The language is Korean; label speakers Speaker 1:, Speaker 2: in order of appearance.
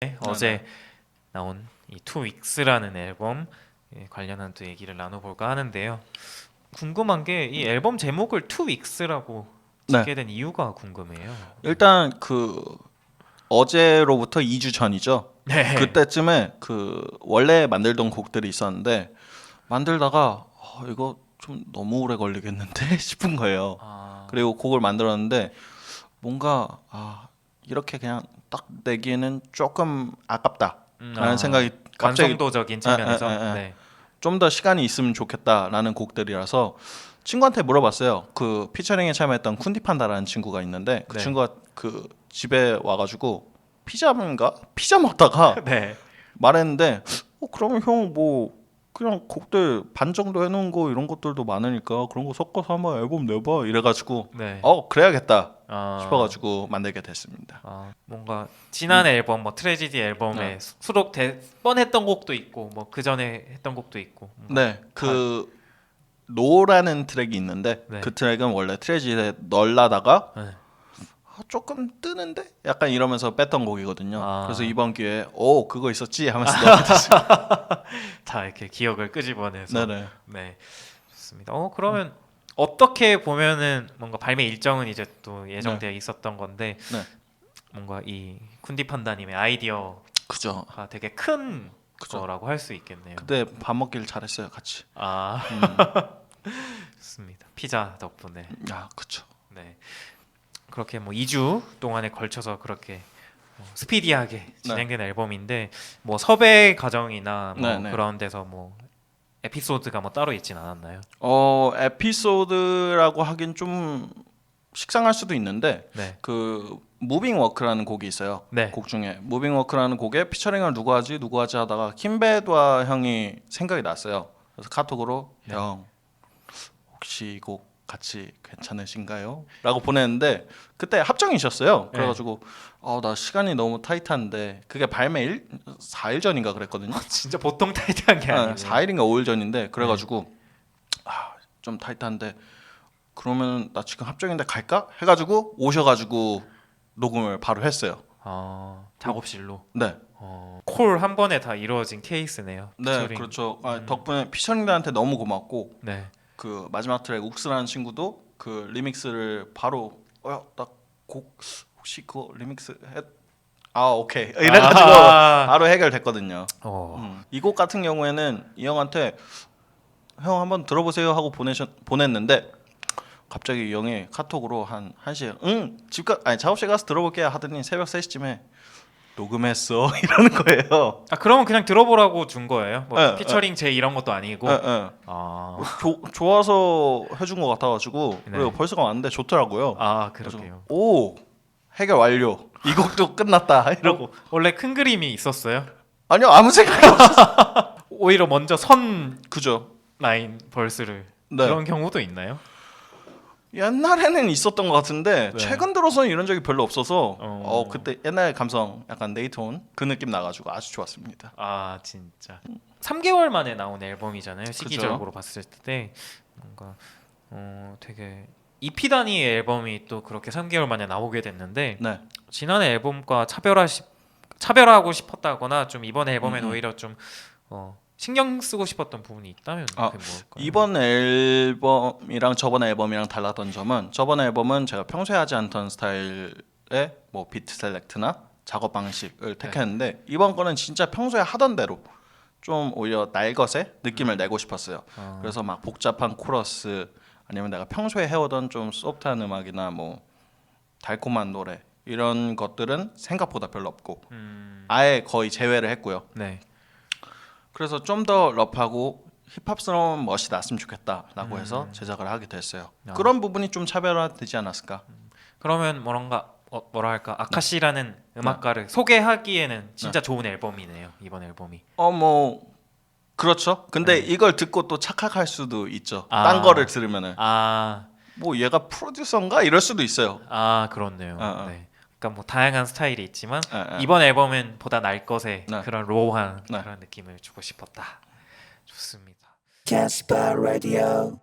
Speaker 1: 네, 어제 나온 이투 윅스라는 앨범 예, 관련한 또 얘기를 나눠볼까 하는데요. 궁금한 게 이 앨범 제목을 투 윅스라고
Speaker 2: 네.
Speaker 1: 짓게 된 이유가 궁금해요.
Speaker 2: 일단 그 어제로부터 2주 전이죠.
Speaker 1: 네.
Speaker 2: 그때쯤에 그 원래 만들던 곡들이 있었는데 만들다가 어, 이거 좀 너무 오래 걸리겠는데 싶은 거예요.
Speaker 1: 아,
Speaker 2: 그리고 곡을 만들었는데 뭔가 아 이렇게 그냥 딱 내기에는 조금 아깝다라는
Speaker 1: 음,
Speaker 2: 생각이 갑자기
Speaker 1: 완성도적인 측면에서
Speaker 2: 에, 에, 에, 에.
Speaker 1: 네.
Speaker 2: 좀 더 시간이 있으면 좋겠다라는 곡들이라서 친구한테 물어봤어요. 그 피처링에 참여했던 쿤디판다라는 친구가 있는데 그
Speaker 1: 네.
Speaker 2: 친구가 그 집에 와가지고 피자인가 피자 먹다가
Speaker 1: 네.
Speaker 2: 말했는데 어 그러면 형 뭐 그냥 곡들 반 정도 해놓은 거 이런 것들도 많으니까 그런 거 섞어서 한번 앨범 내봐 이래가지고
Speaker 1: 네.
Speaker 2: 어 그래야겠다
Speaker 1: 아,
Speaker 2: 싶어가지고 만들게 됐습니다.
Speaker 1: 아, 뭔가 지난 앨범 뭐 트레지디 앨범에
Speaker 2: 네.
Speaker 1: 수- 수록될 뻔했던 곡도 있고 뭐 그 전에 했던 곡도 있고 뭔가
Speaker 2: 네, 그 노라는 트랙이 있는데
Speaker 1: 네.
Speaker 2: 그 트랙은 원래 트레지에 널라다가
Speaker 1: 네.
Speaker 2: 아, 조금 뜨는데 약간 이러면서 뺐던 곡이거든요.
Speaker 1: 아.
Speaker 2: 그래서 이번 기회에 오 그거 있었지 하면서 넣게 됐어요.
Speaker 1: 다 이렇게 기억을 끄집어내서
Speaker 2: 네네.
Speaker 1: 네 좋습니다. 어 그러면 어떻게 보면은 뭔가 발매 일정은 이제 또 예정되어 있었던 건데
Speaker 2: 네.
Speaker 1: 뭔가 이 쿤디 판다님의 아이디어가
Speaker 2: 그죠.
Speaker 1: 되게 큰
Speaker 2: 그죠.
Speaker 1: 거라고 할 수 있겠네요.
Speaker 2: 그때 밥 먹기를 잘했어요 같이.
Speaker 1: 아
Speaker 2: 음.
Speaker 1: 좋습니다. 피자 덕분에
Speaker 2: 야 그쵸.
Speaker 1: 네 그렇게 뭐 2주 동안에 걸쳐서 그렇게 어, 스피디하게 진행된 앨범인데 뭐 섭외 과정이나 뭐
Speaker 2: 네, 네.
Speaker 1: 그런 데서 뭐 에피소드가 뭐 따로 있진 않았나요?
Speaker 2: 어 에피소드라고 하긴 좀 식상할 수도 있는데
Speaker 1: 네.
Speaker 2: 그 무빙 워크라는 곡이 있어요.
Speaker 1: 네.
Speaker 2: 곡 중에 무빙 워크라는 곡에 피처링을 누구 하지 누구 하지 하다가 킴베드와 형이 생각이 났어요. 그래서 카톡으로
Speaker 1: 네.
Speaker 2: 형 혹시 이 곡 같이 괜찮으신가요? 라고 보냈는데 그때 합정이셨어요.
Speaker 1: 네.
Speaker 2: 그래가지고 어, 나 시간이 너무 타이트한데 그게 발매 일 4일 전인가 그랬거든요.
Speaker 1: 진짜 보통 타이트한 게 아니에요.
Speaker 2: 4일인가 5일 전인데 그래가지고 아, 좀 타이트한데 그러면 나 지금 합정인데 갈까? 해가지고 오셔가지고 녹음을 바로 했어요.
Speaker 1: 아, 작업실로
Speaker 2: 네,
Speaker 1: 어, 콜 한 번에 다 이루어진 케이스네요.
Speaker 2: 네,
Speaker 1: 피처링.
Speaker 2: 그렇죠. 아,
Speaker 1: 음.
Speaker 2: 덕분에 피처링들한테 너무 고맙고
Speaker 1: 네.
Speaker 2: 그 마지막 트랙 욱스라는 친구도 그 리믹스를 바로 어나곡 혹시 그거 리믹스 해? 아 오케이 이래가지고
Speaker 1: 아.
Speaker 2: 바로 해결됐거든요.
Speaker 1: 어.
Speaker 2: 음. 이곡 같은 경우에는 이 형한테 형 한번 들어보세요 하고 보내셨 보냈는데 갑자기 이 형이 카톡으로 한 1시에 응 집가 아니 작업실 가서 들어볼게 하더니 새벽 3시쯤에 녹음했어 이러는 거예요.
Speaker 1: 아 그러면 그냥 들어보라고 준 거예요? 뭐
Speaker 2: 네,
Speaker 1: 피처링 제 이런 것도 아니고.
Speaker 2: 예, 예.
Speaker 1: 아,
Speaker 2: 조, 좋아서 해준 것 같아가지고
Speaker 1: 네.
Speaker 2: 그리고 벌써가 왔는데 좋더라고요.
Speaker 1: 아
Speaker 2: 그래서
Speaker 1: 그러게요.
Speaker 2: 오 해결 완료. 이 곡도 끝났다 이러고
Speaker 1: 원래 큰 그림이 있었어요?
Speaker 2: 아니요 아무 생각이 없어.
Speaker 1: 오히려 먼저 선
Speaker 2: 그죠.
Speaker 1: 라인 벌스를
Speaker 2: 네.
Speaker 1: 그런 경우도 있나요?
Speaker 2: 옛날에는 있었던 것 같은데
Speaker 1: 네.
Speaker 2: 최근 들어서는 이런 적이 별로 없어서
Speaker 1: 어.
Speaker 2: 어, 그때 옛날 감성 약간 네이톤 그 느낌 나가지고 아주 좋았습니다.
Speaker 1: 아 진짜 3개월 만에 나온 앨범이잖아요 시기적으로 봤을 때 뭔가 어 되게 EP 단위 앨범이 또 그렇게 3개월 만에 나오게 됐는데
Speaker 2: 네,
Speaker 1: 지난 앨범과 차별화 시, 차별화하고 싶었다거나 좀 이번 앨범엔
Speaker 2: 음.
Speaker 1: 오히려 좀 어, 신경 쓰고 싶었던 부분이 있다면
Speaker 2: 아? 이번 앨범이랑 저번 앨범이랑 달랐던 점은 저번 앨범은 제가 평소에 하지 않던 스타일의 뭐 비트 셀렉트나 작업 방식을 택했는데 이번 거는 진짜 평소에 하던 대로 좀 오히려 날것의 느낌을 내고 싶었어요.
Speaker 1: 어,
Speaker 2: 그래서 막 복잡한 코러스 아니면 내가 평소에 해오던 좀 소프트한 음악이나 뭐 달콤한 노래 이런 것들은 생각보다 별로 없고
Speaker 1: 음,
Speaker 2: 아예 거의 제외를 했고요.
Speaker 1: 네.
Speaker 2: 그래서 좀 더 럽하고 힙합스러운 멋이 났으면 좋겠다라고
Speaker 1: 음.
Speaker 2: 해서 제작을 하게 됐어요.
Speaker 1: 아.
Speaker 2: 그런 부분이 좀 차별화되지 않았을까?
Speaker 1: 그러면 뭐랄까 어, 뭐라 할까 아카시라는
Speaker 2: 네.
Speaker 1: 음악가를 소개하기에는 진짜 좋은 앨범이네요 이번 앨범이.
Speaker 2: 어 뭐 그렇죠. 근데
Speaker 1: 네.
Speaker 2: 이걸 듣고 또 착각할 수도 있죠.
Speaker 1: 아.
Speaker 2: 딴 거를 들으면은
Speaker 1: 아,
Speaker 2: 뭐 얘가 프로듀서인가 이럴 수도 있어요.
Speaker 1: 아 그렇네요.
Speaker 2: 어, 어.
Speaker 1: 네. 그러니까 뭐 다양한 스타일이 있지만
Speaker 2: 예, 예.
Speaker 1: 이번 앨범은 보다 날 것의
Speaker 2: 네.
Speaker 1: 그런 로우한
Speaker 2: 네.
Speaker 1: 그런 느낌을 주고 싶었다. 좋습니다.
Speaker 3: Casper Radio.